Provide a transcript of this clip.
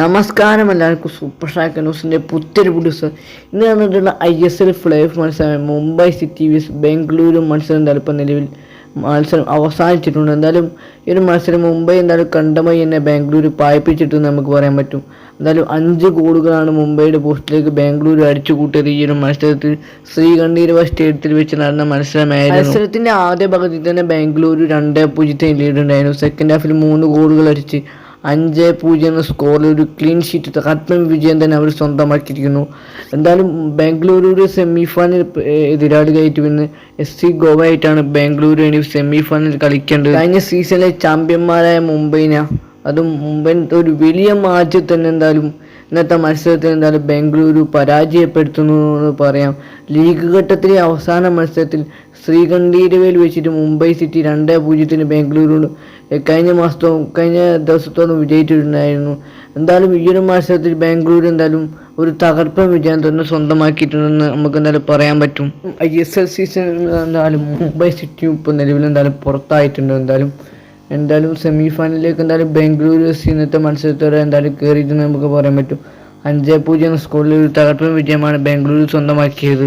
നമസ്കാരം എല്ലാവർക്കും. Super shack ന്യൂസിന്റെ പുത്തൊരു പുതുസ് ഇന്ന് വന്നിട്ടുള്ള ഐ എസ് എൽ ഫ്ലേഫ് മത്സരം. മുംബൈ സിറ്റി വിസ് ബാംഗ്ലൂരു മത്സരം എന്തായാലും നിലവിൽ മത്സരം അവസാനിച്ചിട്ടുണ്ട്. എന്തായാലും ഈ ഒരു മത്സരം മുംബൈ എന്തായാലും കണ്ടമായി എന്നെ ബാംഗ്ലൂർ പായിപ്പിച്ചിട്ടെന്ന് നമുക്ക് പറയാൻ പറ്റും. എന്തായാലും അഞ്ച് ഗോളുകളാണ് മുംബൈയുടെ പോസ്റ്റിലേക്ക് ബാംഗ്ലൂർ അടിച്ചു കൂട്ടിയത് ഈ ഒരു മത്സരത്തിൽ ശ്രീകണ്ഠീരവ സ്റ്റേഡിയത്തിൽ വെച്ച് നടന്ന മത്സരമായിരുന്നു. മത്സരത്തിന്റെ ആദ്യ പകുതിയിൽ തന്നെ ബാംഗ്ലൂർ രണ്ട് പൂജ്യത്തിന് ലീഡ് ഉണ്ടായിരുന്നു. സെക്കൻഡ് ഹാഫിൽ മൂന്ന് ഗോളുകൾ അടിച്ച് അഞ്ച് പൂജ്യം എന്ന സ്കോറിൽ ഒരു ക്ലീൻ ഷീറ്റ് തകർപ്പൻ വിജയം തന്നെ അവർ സ്വന്തമാക്കിയിരിക്കുന്നു. എന്തായാലും ബാംഗ്ലൂരു സെമി ഫൈനൽ എതിരാളികളായിട്ട് വന്ന് എസ് സി ഗോവ ആയിട്ടാണ് ബാംഗ്ലൂരു ഇനി സെമി ഫൈനൽ കളിക്കേണ്ടത്. കഴിഞ്ഞ സീസണിലെ ചാമ്പ്യന്മാരായ മുംബൈനെ. അതും മുംബൈ ഒരു വലിയ മാച്ച് തന്നെ എന്തായാലും ഇന്നത്തെ മത്സരത്തിൽ എന്തായാലും ബംഗളൂരു പരാജയപ്പെടുത്തുന്നു എന്ന് പറയാം. ലീഗ് ഘട്ടത്തിലെ അവസാന മത്സരത്തിൽ ശ്രീകണ്ഠീരവയിൽ വെച്ചിട്ട് മുംബൈ സിറ്റി രണ്ട് പൂജ്യത്തിന് ബംഗളൂരു കഴിഞ്ഞ മാസത്തോളം കഴിഞ്ഞ ദിവസത്തോളം വിജയിച്ചിട്ടുണ്ടായിരുന്നു. എന്തായാലും ഈ ഒരു മത്സരത്തിൽ ബാംഗ്ലൂർ എന്തായാലും ഒരു തകർപ്പൻ വിജയം തന്നെ സ്വന്തമാക്കിയിട്ടുണ്ടെന്ന് നമുക്ക് എന്തായാലും പറയാൻ പറ്റും. ഐ എസ് എൽ സീസൺ എന്തായാലും മുംബൈ സിറ്റി ഇപ്പോൾ നിലവിൽ എന്തായാലും പുറത്തായിട്ടുണ്ട്. എന്തായാലും എന്തായാലും സെമി ഫൈനലിലേക്ക് എന്തായാലും ബാംഗ്ലൂർ എസ് ഇന്നത്തെ മത്സരത്തോടെ എന്തായാലും കയറിയിട്ടെന്ന് നമുക്ക് പറയാൻ പറ്റും. അഞ്ച് പൂജ്യം സ്കോറിൽ ഒരു തകർപ്പൻ വിജയമാണ് ബാംഗ്ലൂർ സ്വന്തമാക്കിയത്.